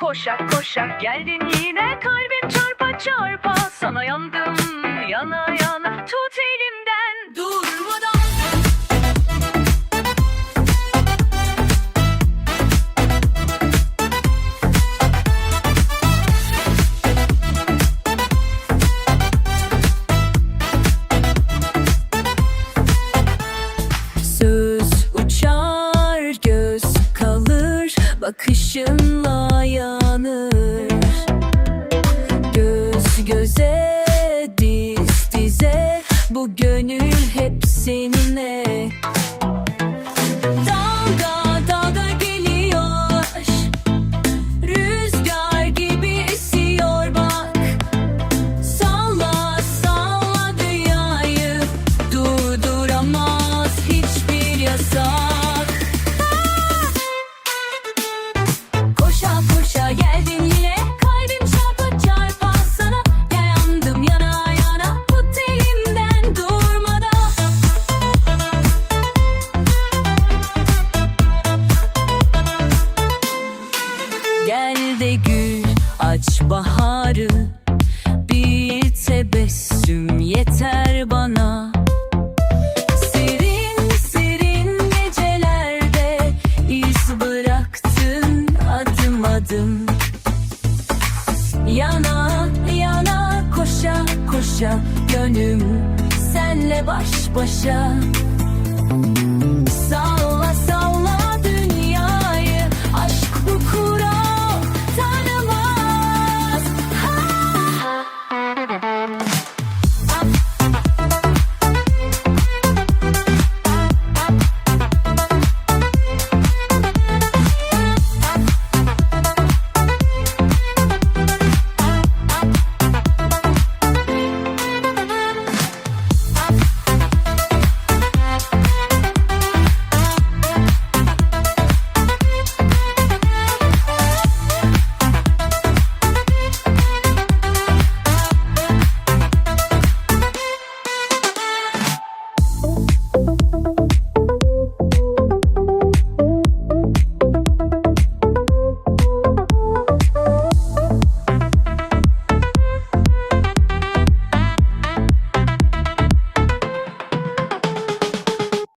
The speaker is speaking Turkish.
Koşa koşa geldin yine. Kalbin çarpa çarpa. Sana yandım yana yana. Tut elimden. Durmadan Söz uçar göz kalır. Bakışınla göze diz dize. Bu gönül hep seninle. Dalga dalga geliyor. Rüzgar gibi esiyor bak. Salla salla dünyayı. Durduramaz hiçbir yasak. Koşa koşa geldin Gel de gül aç baharı. Bir tebessüm yeter bana. Serin serin gecelerde iz bıraktın adım adım. Yana yana koşa koşa gönlüm senle baş başa